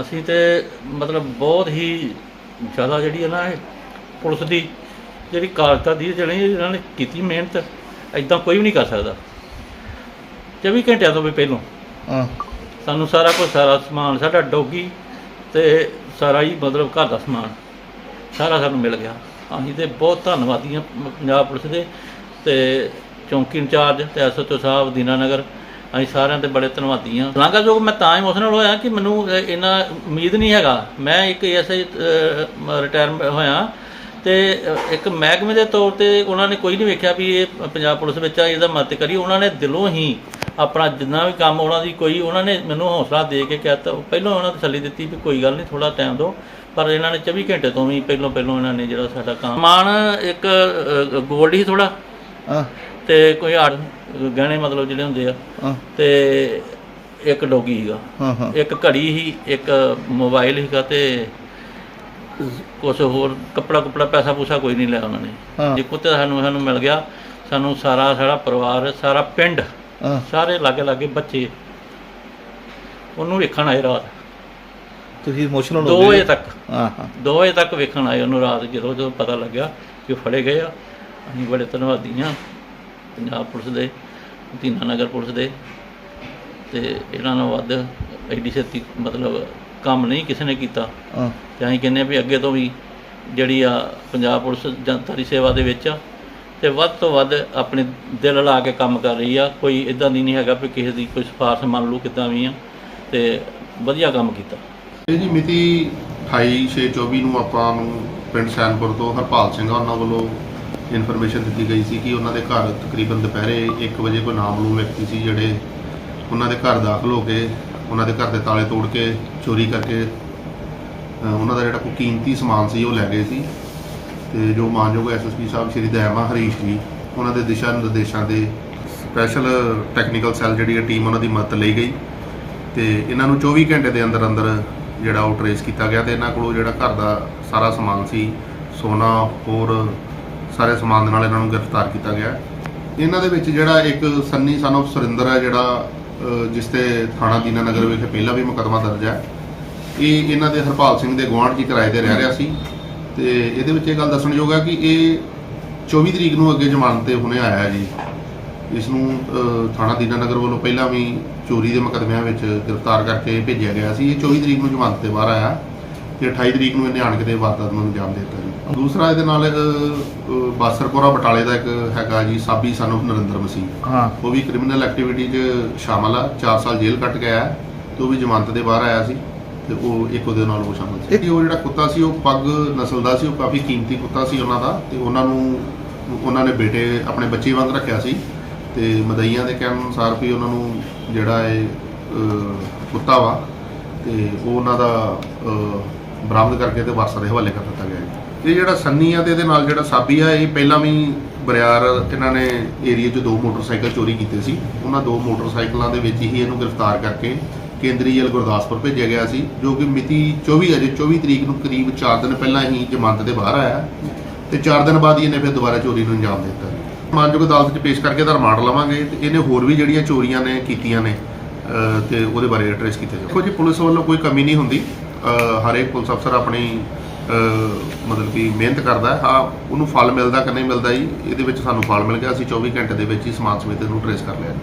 ਅਸੀਂ ਤੇ ਮਤਲਬ ਬਹੁਤ ਹੀ ਜ਼ਿਆਦਾ ਜਿਹੜੀ ਹੈ ਨਾ ਇਹ ਪੁਲਿਸ ਦੀ ਜਿਹੜੀ ਕਾਰਜਤਾ ਦੀ ਜਿਹੜੀ ਇਹਨਾਂ ਨੇ ਕੀਤੀ ਮਿਹਨਤ ਐਦਾਂ ਕੋਈ ਵੀ ਨਹੀਂ ਕਰ ਸਕਦਾ। 24 ਘੰਟਿਆਂ ਤੋਂ ਵੀ ਪਹਿਲਾਂ ਹਾਂ। ਸਾਨੂੰ ਸਾਰਾ ਕੁਝ ਸਾਰਾ ਸਮਾਨ ਸਾਡਾ ਡੋਗੀ ਤੇ ਸਾਰਾ ਹੀ ਮਤਲਬ ਘਰ ਦਾ ਸਮਾਨ ਸਾਰਾ ਸਾਨੂੰ ਮਿਲ ਗਿਆ। ਅਸੀਂ ਤੇ ਬਹੁਤ ਧੰਨਵਾਦੀ ਹਾਂ ਪੰਜਾਬ ਪੁਲਿਸ ਦੇ ਤੇ ਚੌਂਕੀ ਇੰਚਾਰਜ ਤੇ ਐਸਓਚਓ ਸਾਹਿਬ ਦੀਨਾਨਗਰ ਅਸੀਂ ਸਾਰਿਆਂ ਦੇ ਬੜੇ ਧੰਨਵਾਦੀ ਹਾਂ। ਲਾਂਘਾਯੋਗ ਮੈਂ ਤਾਂ ਇਮੋਸ਼ਨਲ ਹੋਇਆ ਕਿ ਮੈਨੂੰ ਇਹ- ਇੰਨਾ ਉਮੀਦ ਨਹੀਂ ਹੈਗਾ। ਮੈਂ ਇੱਕ ਐਸਆਈ ਰਿਟਾਇਰ ਹੋਇਆ ਤੇ ਇੱਕ ਮਹਿਕਮੇ ਦੇ ਤੌਰ ਤੇ ਉਹਨਾਂ ਨੇ ਕੋਈ ਨਹੀਂ ਵੇਖਿਆ ਵੀ ਇਹ ਪੰਜਾਬ ਪੁਲਿਸ ਵਿੱਚ ਆ, ਇਹਦਾ ਮਦਦ ਕਰੀ। ਉਹਨਾਂ ਨੇ ਦਿਲੋਂ ਹੀ ਆਪਣਾ ਜਿੰਨਾ ਵੀ ਕੰਮ ਉਹਨਾਂ ਦੀ ਕੋਈ, ਉਹਨਾਂ ਨੇ ਮੈਨੂੰ ਹੌਸਲਾ ਦੇ ਕੇ ਕਹਿਤਾ ਪਹਿਲਾਂ ਉਹਨਾਂ ਨੇ ਤਸੱਲੀ ਦਿੱਤੀ ਵੀ ਕੋਈ ਗੱਲ ਨਹੀਂ ਥੋੜਾ ਟਾਈਮ ਦਿਓ। ਪਰ ਇਹਨਾਂ ਨੇ 24 ਘੰਟੇ ਤੋਂ ਵੀ ਪਹਿਲਾਂ ਪਹਿਲਾਂ ਇਹਨਾਂ ਨੇ ਜਿਹੜਾ ਸਾਡਾ ਕੰਮ ਮਾਨ ਇੱਕ ਗੋਲਡ ਹੀ ਥੋੜਾ ਤੇ ਕੋਈ ਆੜ ਗਹਿਣੇ ਮਤਲਬ ਜਿਹੜੇ ਹੁੰਦੇ ਆ ਤੇ ਇੱਕ ਡੋਗੀ ਸੀਗਾ। ਹਾਂ ਹਾਂ। ਇੱਕ ਘੜੀ ਹੀ ਇੱਕ ਮੋਬਾਈਲ ਸੀਗਾ ਤੇ ਕੁਝ ਹੋਰ ਕੱਪੜਾ ਕੁਪੜਾ ਪੈਸਾ ਪੂਸਾ ਕੋਈ ਨਹੀਂ ਲਿਆ ਉਹਨਾਂ ਨੇ। ਜੇ ਕੁੱਤੇ ਸਾਨੂੰ ਸਾਨੂੰ ਮਿਲ ਗਿਆ ਸਾਨੂੰ ਸਾਰਾ ਸਾਡਾ ਪਰਿਵਾਰ ਸਾਰਾ ਪਿੰਡ ਸਾਰੇ ਲਾਗੇ ਲਾਗੇ ਬੱਚੇ ਉਹਨੂੰ ਵੇਖਣ ਆਏ ਰਾਤ। ਤੁਸੀਂ ਇਮੋਸ਼ਨਲ 2 ਹੋ ਵਜੇ ਗਏ। ਤੱਕ। ਹਾਂ ਹਾਂ। 2 ਵਜੇ ਤੱਕ ਵੇਖਣ ਆਏ ਉਹਨੂੰ ਰਾਤ ਜਦੋਂ ਜਦੋਂ ਪਤਾ ਲੱਗਿਆ ਕਿ ਫੜੇ ਗਏ ਆ। ਅਸੀਂ ਬੜੇ ਧੰਨਵਾਦੀ ਹਾਂ। ਪੰਜਾਬ ਪੁਲਿਸ ਦੇ ਦੀਨਾਨਗਰ ਪੁਲਿਸ ਦੇ ਤੇ ਇਹਨਾਂ ਨੂੰ ਵੱਧ ਐਡੀ ਛੇਤੀ ਮਤਲਬ ਕੰਮ ਨਹੀਂ ਕਿਸੇ ਨੇ ਕੀਤਾ। ਹਾਂ। ਤੇ ਅਸੀਂ ਕਹਿੰਦੇ ਹਾਂ ਵੀ ਅੱਗੇ ਤੋਂ ਵੀ ਜਿਹੜੀ ਆ ਪੰਜਾਬ ਪੁਲਿਸ ਜਨਤਾ ਦੀ ਸੇਵਾ ਦੇ ਵਿੱਚ ਆ ਤੇ ਵੱਧ ਤੋਂ ਵੱਧ ਆਪਣੇ ਦਿਲ ਲਾ ਕੇ ਕੰਮ ਕਰ ਰਹੀ ਆ। ਕੋਈ ਇਦਾਂ ਦੀ ਨਹੀਂ ਹੈਗਾ ਵੀ ਕਿਸੇ ਦੀ ਕੋਈ ਸਿਫਾਰਿਸ਼ ਮੰਨ ਲਓ ਕਿੱਦਾਂ ਵੀ ਆ ਤੇ ਵਧੀਆ ਕੰਮ ਕੀਤਾ। ਇਹ ਜੀ ਮਿਤੀ 28/6/24 ਨੂੰ ਆਪਾਂ ਨੂੰ ਪਿੰਡ ਸੈਨਪੁਰ ਤੋਂ ਹਰਪਾਲ ਸਿੰਘ ਆ ਉਹਨਾਂ ਵੱਲੋਂ ਇਨਫੋਰਮੇਸ਼ਨ ਦਿੱਤੀ ਗਈ ਸੀ ਕਿ ਉਹਨਾਂ ਦੇ ਘਰ ਤਕਰੀਬਨ ਦੁਪਹਿਰੇ 1 ਵਜੇ ਕੋਈ ਨਾਮਲੂਮ ਵਿਅਕਤੀ ਸੀ ਜਿਹੜੇ ਉਹਨਾਂ ਦੇ ਘਰ ਦਾਖਲ ਹੋ ਕੇ ਉਹਨਾਂ ਦੇ ਘਰ ਦੇ ਤਾਲੇ ਤੋੜ ਕੇ ਚੋਰੀ ਕਰਕੇ ਉਹਨਾਂ ਦਾ ਜਿਹੜਾ ਕੋਈ ਕੀਮਤੀ ਸਮਾਨ ਸੀ ਉਹ ਲੈ ਗਏ ਸੀ। ਤੇ ਜੋ ਮਾਨਯੋਗ ਐਸਐਸਪੀ ਸਾਹਿਬ ਸ਼੍ਰੀ ਦਇਆਮਾ ਹਰੀਸ਼ ਜੀ, ਉਹਨਾਂ ਦੇ ਦਿਸ਼ਾ ਨਿਰਦੇਸ਼ਾਂ ਦੇ ਸਪੈਸ਼ਲ ਟੈਕਨੀਕਲ ਸੈੱਲ ਜਿਹੜੀ ਹੈ ਟੀਮ ਉਹਨਾਂ ਦੀ ਮਦਦ ਲਈ ਗਈ। ਤੇ ਇਹਨਾਂ ਨੂੰ 24 ਘੰਟੇ ਦੇ ਅੰਦਰ ਅੰਦਰ ਜਿਹੜਾ ਉਹ ਟਰੇਸ ਕੀਤਾ ਗਿਆ ਤੇ ਇਹਨਾਂ ਕੋਲੋਂ ਜਿਹੜਾ ਘਰ ਦਾ ਸਾਰਾ ਸਮਾਨ ਸੀ, ਸੋਨਾ, ਹੋਰ ਸਾਰੇ ਸਮਾਨ ਦੇ ਨਾਲ ਇਹਨਾਂ ਨੂੰ ਗ੍ਰਿਫਤਾਰ ਕੀਤਾ ਗਿਆ। ਇਹਨਾਂ ਦੇ ਵਿੱਚ ਜਿਹੜਾ ਇੱਕ ਸੰਨੀ ਸਨ of ਸੁਰਿੰਦਰ ਹੈ, ਜਿਹੜਾ ਜਿਸ ਤੇ ਥਾਣਾ ਦੀਨਾ ਨਗਰ ਵਿਖੇ ਪਹਿਲਾਂ ਵੀ ਮੁਕੱਦਮਾ ਦਰਜ ਹੈ। ਇਹ ਇਹਨਾਂ ਦੇ ਹਰਪਾਲ ਸਿੰਘ ਦੇ ਗੁਆਂਢ ਜੀ ਕਿਰਾਏ ਤੇ ਰਹਿ ਰਿਹਾ ਸੀ। ਤੇ ਇਹਦੇ ਵਿੱਚ ਇਹ ਗੱਲ ਦੱਸਣਯੋਗ ਹੈ ਕਿ ਇਹ 24 ਤਰੀਕ ਨੂੰ ਅੱਗੇ ਜ਼ਮਾਨਤ ਤੇ ਹੁਣੇ ਆਇਆ ਜੀ। ਇਸ ਨੂੰ ਥਾਣਾ ਦੀਨਾ ਨਗਰ ਵੱਲੋਂ ਪਹਿਲਾਂ ਵੀ ਚੋਰੀ ਦੇ ਮੁਕੱਦਮਿਆਂ ਵਿੱਚ ਗ੍ਰਿਫਤਾਰ ਕਰਕੇ ਭੇਜਿਆ ਗਿਆ ਸੀ। ਇਹ 24 ਤਰੀਕ ਨੂੰ ਜ਼ਮਾਨਤ ਤੇ ਬਾਹਰ ਆਇਆ। ਤੇ 28 ਤਰੀਕ ਨੂੰ ਇਹਨੇ ਆਣ ਕੇ ਤੇ ਵਾਰਦਾਤ ਨੂੰ ਅੰਜਾਮ ਦਿੱਤਾ ਜੀ। ਦੂਸਰਾ ਇਹਦੇ ਨਾਲ ਅਹ, ਅਹ, ਬਾਸਰਪੁਰਾ ਬਟਾਲੇ ਦਾ ਇੱਕ ਹੈਗਾ ਜੀ ਸਾਬੀ ਸਾਨੂੰ ਨਰਿੰਦਰ ਮਸੀਹ। ਹਾਂ। ਉਹ ਵੀ ਕ੍ਰਿਮੀਨਲ ਐਕਟੀਵਿਟੀ 'ਚ ਸ਼ਾਮਲ ਆ 4 ਸਾਲ ਜੇਲ੍ਹ ਕੱਟ ਕੇ ਆਇਆ। ਤੇ ਉਹ ਵੀ ਜ਼ਮਾਨਤ ਦੇ ਬਾਹਰ ਆਇਆ ਸੀ ਤੇ ਉਹ ਇੱਕ ਉਹਦੇ ਨਾਲ ਉਹ ਸ਼ਾਮਲ ਸੀ। ਉਹ ਜਿਹੜਾ ਕੁੱਤਾ ਸੀ ਉਹ ਪੱਗ ਨਸਲ ਦਾ ਸੀ ਉਹ ਕਾਫੀ ਕੀਮਤੀ ਕੁੱਤਾ ਸੀ ਉਹਨਾਂ ਦਾ। ਤੇ ਉਹਨਾਂ ਨੂੰ ਉਹਨਾਂ ਨੇ ਬੇਟੇ ਆਪਣੇ ਬੱਚੇ ਵਾਂਗ ਰੱਖਿਆ ਸੀ। ਤੇ ਮਦਈਆਂ ਦੇ ਕਹਿਣ ਅਨੁਸਾਰ ਵੀ ਉਹਨਾਂ ਨੂੰ ਜਿਹੜਾ ਇਹ ਅਹ, ਕੁੱਤਾ ਵਾ ਤੇ ਉਹ ਉਹਨਾਂ ਦਾ ਅਹ, ਬਰਾਮਦ ਕਰਕੇ ਤੇ ਵਾਰਸਾਂ ਦੇ ਹਵਾਲੇ ਕਰ ਦਿੱਤਾ ਗਿਆ ਜੀ ਇਹ ਜਿਹੜਾ ਸੰਨੀ ਆ ਤੇ ਇਹਦੇ ਨਾਲ ਜਿਹੜਾ ਸਾਬੀ ਆ ਇਹ ਪਹਿਲਾਂ ਵੀ ਬਰਿਆਰ ਇਹਨਾਂ ਨੇ ਏਰੀਆ 'ਚ ਦੋ ਮੋਟਰਸਾਈਕਲ ਚੋਰੀ ਕੀਤੇ ਸੀ। ਉਹਨਾਂ ਦੋ ਮੋਟਰਸਾਈਕਲਾਂ ਦੇ ਵਿੱਚ ਹੀ ਇਹਨੂੰ ਗ੍ਰਿਫਤਾਰ ਕਰਕੇ ਕੇਂਦਰੀ ਜੇਲ੍ਹ ਗੁਰਦਾਸਪੁਰ ਭੇਜਿਆ ਗਿਆ ਸੀ ਜੋ ਕਿ ਮਿਤੀ 24 ਅਜੇ 24 ਤਰੀਕ ਨੂੰ ਕਰੀਬ 4 ਦਿਨ ਪਹਿਲਾਂ ਹੀ ਜ਼ਮਾਨਤ ਦੇ ਬਾਹਰ ਆਇਆ ਤੇ 4 ਦਿਨ ਬਾਅਦ ਹੀ ਇਹਨੇ ਫਿਰ ਦੁਬਾਰਾ ਚੋਰੀ ਨੂੰ ਅੰਜਾਮ ਦਿੱਤਾ। ਮਾਨਯੋਗ ਅਦਾਲਤ 'ਚ ਪੇਸ਼ ਕਰਕੇ ਇਹਦਾ ਰਿਮਾਂਡ ਲਵਾਂਗੇ ਤੇ ਇਹਨੇ ਹੋਰ ਵੀ ਜਿਹੜੀਆਂ ਚੋਰੀਆਂ ਨੇ ਕੀਤੀਆਂ ਨੇ ਅਹ, ਤੇ ਉਹਦੇ ਬਾਰੇ ਟ੍ਰੇਸ ਕੀਤਾ ਜਾਵੇ ਦੇਖੋ ਜੀ ਪੁਲਿਸ ਵੱਲੋਂ ਕੋਈ ਕਮੀ ਨਹੀਂ ਹੁੰਦੀ। ਹਰੇਕ ਪੁਲਿਸ ਅਫਸਰ ਆਪਣੀ ਮਤਲਬ ਕਿ ਮਿਹਨਤ ਕਰਦਾ ਹੈ। ਹਾਂ, ਉਹਨੂੰ ਫਲ ਮਿਲਦਾ ਕਿ ਨਹੀਂ ਮਿਲਦਾ ਜੀ, ਇਹਦੇ ਵਿੱਚ ਸਾਨੂੰ ਫਲ ਮਿਲ ਗਿਆ। ਅਸੀਂ 24 ਘੰਟੇ ਦੇ ਵਿੱਚ ਹੀ ਸਮਾਨ ਸਮੇਤ ਨੂੰ ਟਰੇਸ ਕਰ ਲਿਆ